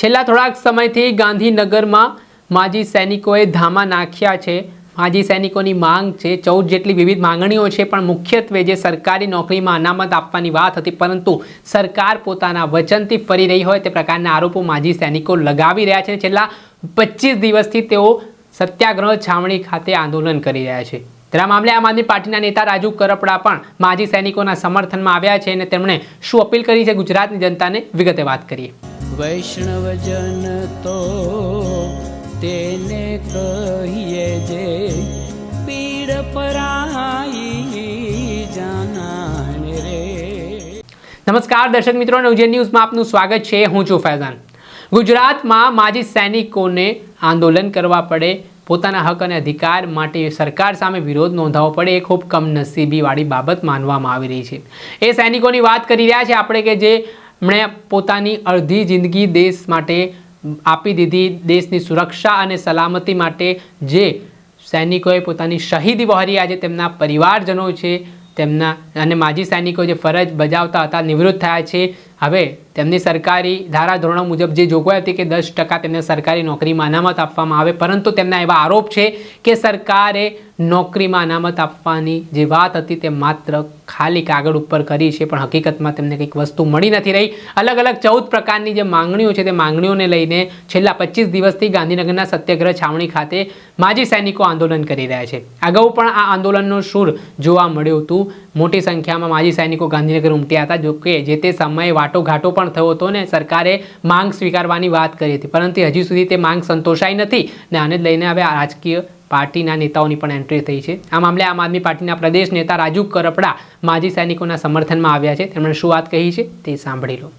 છેલ્લા થોડાક સમયથી ગાંધીનગરમાં માજી સૈનિકોએ ધામા નાખ્યા છે. માજી સૈનિકોની માંગ છે. ચૌદ જેટલી વિવિધ માંગણીઓ છે, પણ મુખ્યત્વે જે સરકારી નોકરીમાં અનામત આપવાની વાત હતી, પરંતુ સરકાર પોતાના વચનથી ફરી રહી હોય તે પ્રકારના આરોપો માજી સૈનિકો લગાવી રહ્યા છે. છેલ્લા પચીસ દિવસથી તેઓ સત્યાગ્રહ છાવણી ખાતે આંદોલન કરી રહ્યા છે. તેના મામલે આમ આદમી પાર્ટીના નેતા રાજુ કરપડા પણ માજી સૈનિકોના સમર્થનમાં આવ્યા છે અને તેમણે શું અપીલ કરી છે? ગુજરાતની જનતાને વિગતે વાત કરીએ. વૈષ્ણવજન તો તેને કહીએ જે પીડ પરાઈ જાનાને રે. નમસ્કાર, દર્શક મિત્રો ઉજ્જૈન ન્યૂઝમાં આપનું સ્વાગત છે. હું છું ફૈઝાન. ગુજરાતમાં માજી સૈનિકોને આંદોલન કરવા પડે. પોતાના હક અને અધિકાર માટે સરકાર સામે વિરોધ નોંધાવવો પડે. એ ખૂબ કમનસીબીવાળી બાબત માનવામાં આવી રહી છે. એ સૈનિકોની વાત કરી રહ્યા છે. આપણે કે જે એમણે પોતાની અડધી જિંદગી દેશ માટે આપી દીધી દેશની સુરક્ષા અને સલામતી માટે જે સૈનિકોએ પોતાની શહીદી વહોરી આજે તેમના પરિવારજનો છે, તેમના અને માજી સૈનિકો જે ફરજ બજાવતા હતા, નિવૃત્ત થયા છે. હવે તેમની સરકારી ધારાધોરણો મુજબ જે જોગવાઈ હતી કે દસ ટકા તેમને સરકારી નોકરીમાં અનામત આપવામાં આવે, પરંતુ તેમના એવા આરોપ છે કે સરકારે નોકરીમાં અનામત આપવાની જે વાત હતી તે માત્ર ખાલી કાગળ ઉપર કરી છે, પણ હકીકતમાં તેમને કંઈક વસ્તુ મળી નથી રહી. અલગ અલગ ચૌદ પ્રકારની જે માંગણીઓ છે, તે માંગણીઓને લઈને છેલ્લા પચીસ દિવસથી ગાંધીનગરના સત્યાગ્રહ છાવણી ખાતે માજી સૈનિકો આંદોલન કરી રહ્યા છે. અગાઉ પણ આ આંદોલનનો સૂર જોવા મળ્યું હતું. મોટી સંખ્યામાં માજી સૈનિકો ગાંધીનગર ઉમટ્યા હતા, જો કે જે તે સમયે વાટોઘાટો પણ થયો હતો ને સરકારે માંગ સ્વીકારવાની વાત કરી હતી. પરંતુ હજી સુધી તે માંગ સંતોષાઈ નથી ને આને લઈને હવે રાજકીય પાર્ટીના નેતાઓની પણ એન્ટ્રી થઈ છે. આ મામલે આમ આદમી પાર્ટીના પ્રદેશ નેતા રાજુ કરપડા માજી સૈનિકોના સમર્થનમાં આવ્યા છે. તેમણે શું વાત કહી છે તે સાંભળી લો.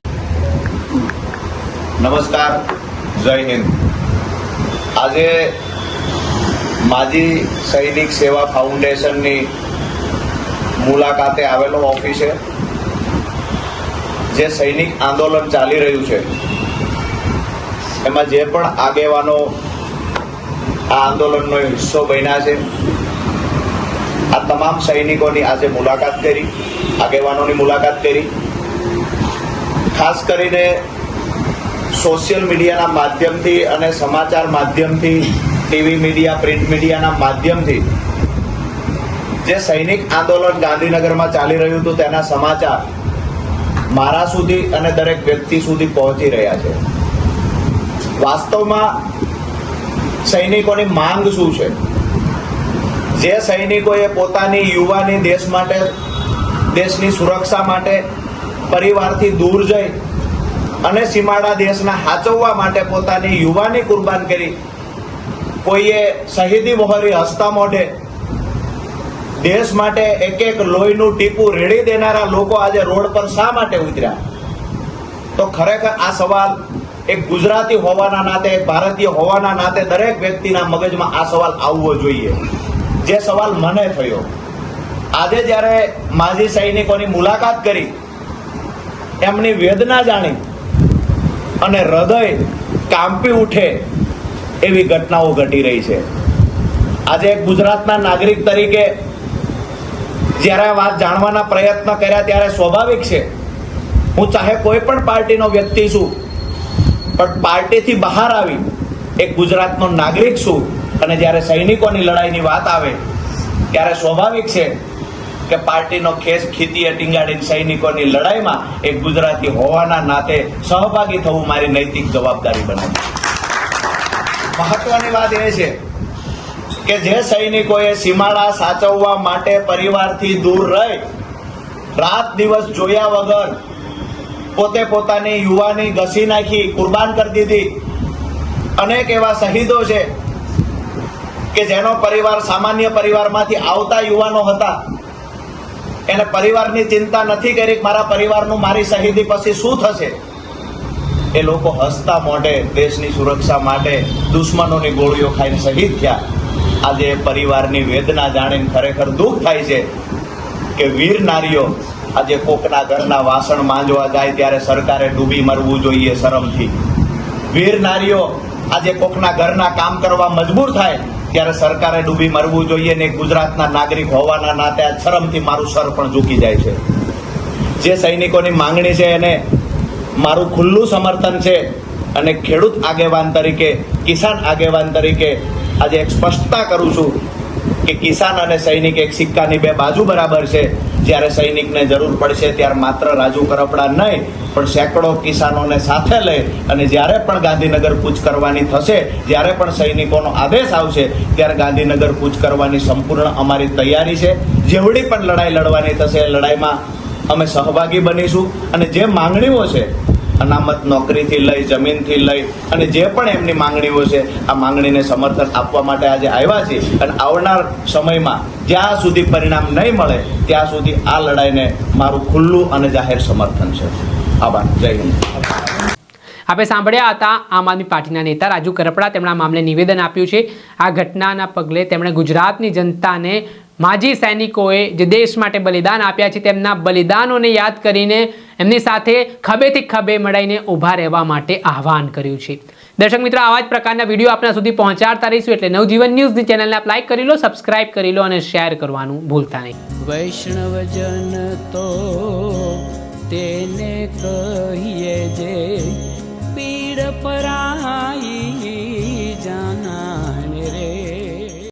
નમસ્કાર. જય હિન્દ. આજે માજી સૈનિક સેવા ફાઉન્ડેશનની મુલાકાતે આવેલો ઓફિસે જે સૈનિક આંદોલન ચાલી રહ્યું છે. એમાં જે પણ આગેવાનો આ આંદોલનનો હિસ્સો બન્યા છે. આ તમામ સૈનિકોની આજે મુલાકાત કરી, આગેવાનોની મુલાકાત કરી. ખાસ કરીને સોશિયલ મીડિયાના માધ્યમથી અને સમાચાર માધ્યમથી, ટીવી મીડિયા, પ્રિન્ટ મીડિયાના માધ્યમથી જે સૈનિક આંદોલન ગાંધીનગરમાં ચાલી રહ્યું હતું તેના સમાચાર મારા સુધી અને દરેક વ્યક્તિ સુધી પહોંચી રહ્યા છે. વાસ્તવમાં સૈનિકોની માંગ શું છે? જે સૈનિકોએ પોતાની યુવાની દેશ માટે, દેશની સુરક્ષા માટે પરિવારથી દૂર જઈ અને સીમાડા દેશના હાચવવા માટે પોતાની યુવાની કુરબાન કરી, કોઈએ શહીદી મોહરી હસતા મોઢે દેશ માટે એક એક લોહીનું ટીપું રેડી દેનારા લોકો આજે રોડ પર શા માટે ઉતર્યા? તો ખરેખર આ સવાલ એક ગુજરાતી હોવાના નાતે, એક ભારતીય હોવાના નાતે દરેક વ્યક્તિના મગજમાં આ સવાલ આવવો જોઈએ. જે સવાલ મને થયો. આજે જ્યારે માજી સૈનિકોની મુલાકાત કરી, એમની વેદના જાણી અને હૃદય કાંપી ઉઠે એવી ઘટનાઓ ઘટી રહી છે. આજે એક ગુજરાતના નાગરિક તરીકે જ્યારે આ વાત જાણવાના પ્રયત્ન કર્યા ત્યારે સ્વાભાવિક છે. હું ચાહે કોઈ પણ પાર્ટીનો વ્યક્તિ છું પણ પાર્ટીથી બહાર આવી એક ગુજરાતનો નાગરિક છું અને જ્યારે સૈનિકોની લડાઈની વાત આવે, ત્યારે સ્વાભાવિક છે કે પાર્ટીનો ખેસ ખીતીએ ટીંગાડીને સૈનિકોની લડાઈમાં એક ગુજરાતી હોવાના નાતે સહભાગી થવું મારી નૈતિક જવાબદારી બને મહત્વની વાત એ છે કે જે સૈનિકોએ સીમાડા સાચવવા માટે પરિવારથી દૂર રહી, રાત દિવસ જોયા વગર પોતે પોતાની યુવાની ઘસી નાખી, કુરબાન કરી દીધી. અનેક એવા શહીદો છે કે જેનો પરિવાર, સામાન્ય પરિવારમાંથી આવતા યુવાનો હતા. એને પરિવારની ચિંતા નથી કરી મારા પરિવારનું મારી શહીદી પછી શું થશે? એ લોકો હસતા મોઢે દેશની સુરક્ષા માટે દુશ્મનોની ગોળીઓ ખાઈને શહીદ થયા. આજે પરિવારની વેદના જાણીને ખરેખર દુઃખ થાય છે કે વીર નારીઓ આજે કોકના ઘરના વાસણ માંજવા જાય ત્યારે સરકારે ડૂબી મરવું જોઈએ શરમથી. વીર નારીઓ, આજે કોકના ઘરના કામ કરવા મજબૂર થાય ત્યારે સરકારે ડૂબી મરવું જોઈએ ને ગુજરાતના નાગરિક હોવાના નાતે આ શરમથી મારું સર પણ ઝૂકી જાય છે. જે સૈનિકોની માંગણી છે એને મારું ખુલ્લું સમર્થન છે અને ખેડૂત આગેવાન તરીકે, કિસાન આગેવાન તરીકે આજે એક સ્પષ્ટતા કરું છું કે કિસાન અને સૈનિક એક સિક્કાની બે બાજુ બરાબર છે. જ્યારે સૈનિકને જરૂર પડશે ત્યારે માત્ર રાજુ કરપડા નહીં, પણ સેંકડો કિસાનોને સાથે લઈ અને જ્યારે પણ ગાંધીનગર કૂચ કરવાની થશે, જ્યારે પણ સૈનિકોનો આદેશ આવશે, ત્યારે ગાંધીનગર કૂચ કરવાની સંપૂર્ણ અમારી તૈયારી છે. જેવડી પણ લડાઈ લડવાની થશે લડાઈમાં અમે સહભાગી બનીશું. અને જે માંગણીઓ છે અનામત નોકરીથી લઈ, જમીનથી લઈ અને જે પણ એમની માંગણીઓ છે, આ માંગણીને સમર્થન આપવા માટે આજે આવ્યા છે અને આવનાર સમયમાં જ્યાં સુધી પરિણામ નહીં મળે, ત્યાં સુધી આ લડાઈને મારું ખુલ્લું અને જાહેર સમર્થન છે. આભાર. જય હિન્દ. આપણે સાંભળ્યા હતા, આમ આદમી પાર્ટીના નેતા રાજુ કરપડા તેમણે આ મામલે નિવેદન આપ્યું છે. આ ઘટનાના પગલે તેમણે ગુજરાતની જનતાને માજી સૈનિકોએ જે દેશ માટે બલિદાન આપ્યા છે, તેમના બલિદાનોને યાદ કરીને એમની સાથે ખભેથી ખભે મળીને ઊભા રહેવા માટે આહવાન કર્યું છે. દર્શક મિત્રો, આવા જ પ્રકારના વીડિયો આપણા સુધી પહોંચાડતા રહીશું એટલે નવજીવન ન્યૂઝની ચેનલને આપ લાઈક કરી લો સબસ્ક્રાઇબ કરી લો અને શેર કરવાનું ભૂલતા નહીં. વૈષ્ણવજન તો તેને કહીએ જે પીડ પરાઈ